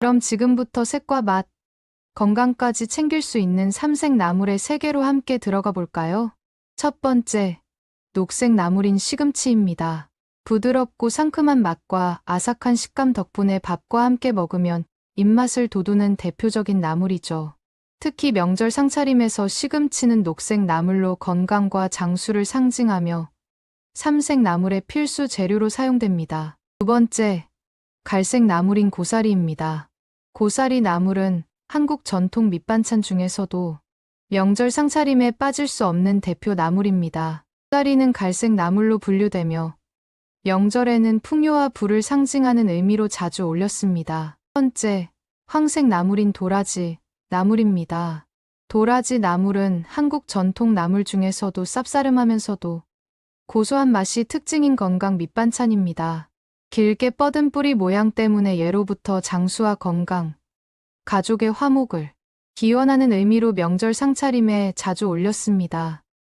그럼 지금부터 색과 맛, 건강까지 챙길 수 있는 삼색 나물의 세계로 함께 들어가 볼까요? 첫 번째, 녹색 나물인 시금치입니다. 부드럽고 상큼한 맛과 아삭한 식감 덕분에 밥과 함께 먹으면 입맛을 돋우는 대표적인 나물이죠. 특히 명절 상차림에서 시금치는 녹색 나물로 건강과 장수를 상징하며 삼색 나물의 필수 재료로 사용됩니다. 두 번째, 갈색 나물인 고사리입니다. 고사리 나물은 한국 전통 밑반찬 중에서도 명절 상차림에 빠질 수 없는 대표 나물입니다. 고사리는 갈색 나물로 분류되며 명절에는 풍요와 부를 상징하는 의미로 자주 올렸습니다. 첫 번째, 황색 나물인 도라지 나물입니다. 도라지 나물은 한국 전통 나물 중에서도 쌉싸름하면서도 고소한 맛이 특징인 건강 밑반찬입니다. 길게 뻗은 뿌리 모양 때문에 예로부터 장수와 건강, 가족의 화목을 기원하는 의미로 명절 상차림에 자주 올렸습니다.